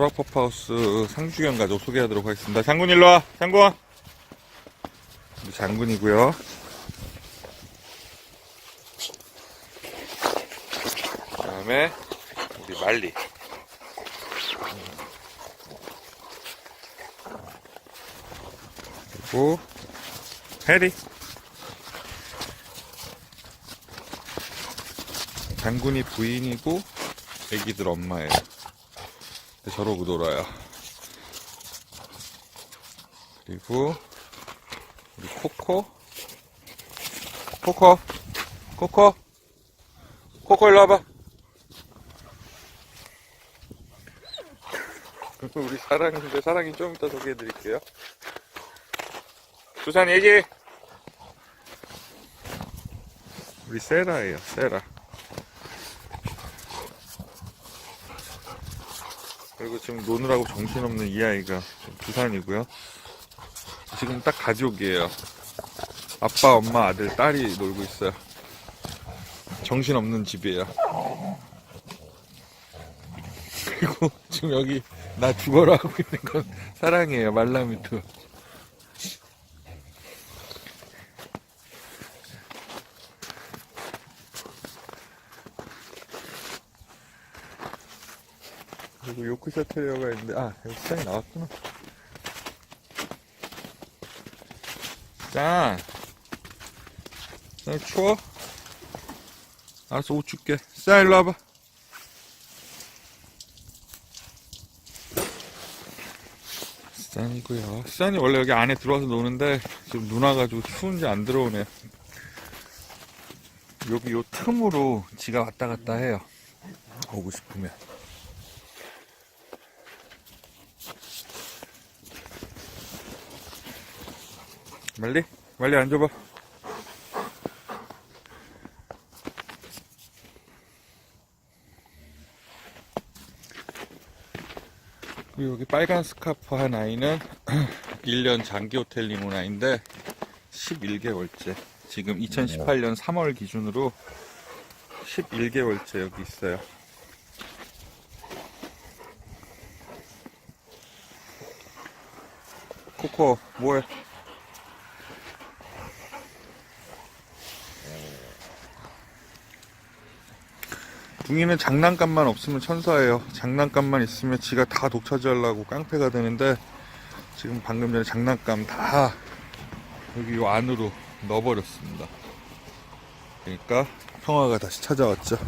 소라퍼파우스 상주경 가족 소개하도록 하겠습니다. 장군 일로 와. 장군. 장군이고요. 그 다음에 우리 말리. 그리고 해리. 장군이 부인이고 애기들 엄마예요. 근데 저러고 놀아요. 그리고 우리 코코? 코코? 코코? 코코 일로 와봐. 우리 사랑인데 사랑이 좀 이따 소개해 드릴게요. 수산 얘기! 우리 세라예요 세라 그리고 지금 노느라고 정신없는 이 아이가 부산이고요. 지금 딱 가족이에요. 아빠, 엄마, 아들, 딸이 놀고 있어요. 정신없는 집이에요. 그리고 지금 여기 나 죽어라 하고 있는 건 사랑이에요. 말라미투. 그리고 요크셔 테리어가 있는데 아 여기 짱이 나왔구나. 짱 짱, 추워? 알았어 옷 줄게. 짱 일로 와봐. 짱이고요. 짱이 원래 여기 안에 들어와서 노는데 지금 눈 와가지고 추운지 안 들어오네 여기 요 틈으로 지가 왔다 갔다 해요. 오고 싶으면 말리? 말리 앉아봐. 여기 빨간 스카프 한 아이는 1년 장기 호텔 아이인데 11개월째. 지금 2018년 3월 기준으로 11개월째 여기 있어요. 코코, 뭐해? 둥이는 장난감만 없으면 천사예요. 장난감만 있으면 지가 다 독차지하려고 깡패가 되는데 지금 방금 전에 장난감 다 여기 요 안으로 넣어버렸습니다. 그러니까 평화가 다시 찾아왔죠.